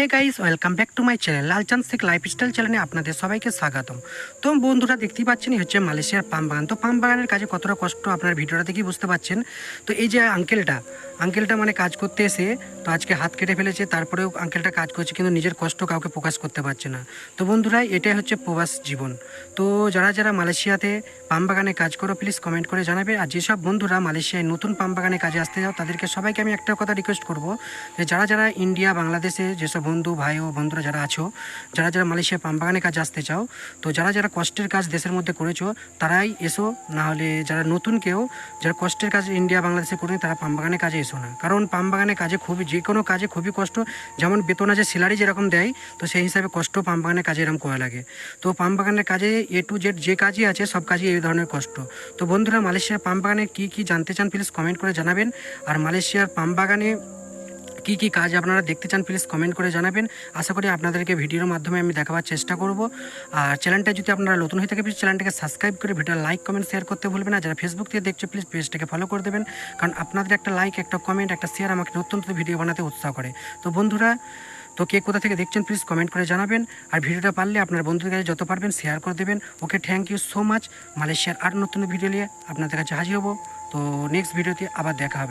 Hey guys welcome back to my channel Lalchand Sheikh lifestyle চ্যানেলে আপনাদের সবাইকে স্বাগতম। তো বন্ধুরা, দেখতেই পাচ্ছেন হচ্ছে মালয়েশিয়ার পাম বাগান। তো পাম বাগানের কাজে কতটা কষ্ট আপনার ভিডিওটা দেখেই বুঝতে পারছেন। তো এই যে আঙ্কেলটা আঙ্কেলটা মানে কাজ করতে এসে তো আজকে হাত কেটে ফেলেছে, তারপরেও আঙ্কেলটা কাজ করছে কিন্তু নিজের কষ্ট কাউকে প্রকাশ করতে পারছে না। তো বন্ধুরা, এটাই হচ্ছে প্রবাস জীবন। তো যারা যারা মালয়েশিয়াতে পাম বাগানে কাজ করো প্লিজ কমেন্ট করে জানাবে। আর যেসব বন্ধুরা মালয়েশিয়ায় নতুন পাম বাগানে কাজে আসতে যাও তাদেরকে সবাইকে আমি একটা কথা রিকোয়েস্ট করব যে যারা যারা ইন্ডিয়া, বাংলাদেশে যেসব বন্ধু, ভাই ও বন্ধুরা যারা আছো, যারা যারা মালয়েশিয়া পাম বাগানে কাজে আসতে চাও, তো যারা যারা কষ্টের কাজ দেশের মধ্যে করেছ, তারাই এসো। না হলে যারা নতুন কেউ, যারা কষ্টের কাজ ইন্ডিয়া, বাংলাদেশে করে তারা পাম বাগানে কাজে এসো। না। কারণ পাম বাগানে কাজে খুবই যে কোনো কাজে খুবই কষ্ট। যেমন বেতন আছে স্যালারি যেরকম দেয়, তো সেই হিসাবে কষ্ট পাম বাগানে কাজে এরকম করা লাগে। তো পাম বাগানের কাজে এ টু জেড যে কাজই আছে, সব কাজই এই ধরনের কষ্ট। তো বন্ধুরা, মালয়েশিয়ার পাম বাগানে কী কী জানতে চান প্লিজ কমেন্ট করে জানাবেন। আর মালয়েশিয়ার পাম বাগানে কী কী কাজ আপনারা দেখতে চান প্লিজ কমেন্ট করে জানাবেন। আশা করি আপনাদেরকে ভিডিওর মাধ্যমে আমি দেখাবার চেষ্টা করব। আর চ্যানেলটা যদি আপনারা নতুন হয়ে থাকে প্লিজ চ্যানেলটাকে সাবস্ক্রাইব করে ভিডিও লাইক কমেন্ট শেয়ার করতে ভুলবেন না। যারা ফেসবুক থেকে দেখছে প্লিজ পেজটাকে ফলো করে দেবেন। কারণ আপনাদের একটা লাইক একটা কমেন্ট একটা শেয়ার আমাকে নতুন নতুন ভিডিও বানাতে উৎসাহ করে। তো বন্ধুরা, তো কে কোথা থেকে দেখছেন প্লিজ কমেন্ট করে জানাবেন। আর ভিডিওটা পারলে আপনার বন্ধুদের কাছে যত পারবেন শেয়ার করে দেবেন। Okay thank you so much মালয়েশিয়ার আর নতুন ভিডিও নিয়ে আপনাদের কাছে হাজির হব। তো নেক্সট ভিডিওতে আবার দেখা হবে।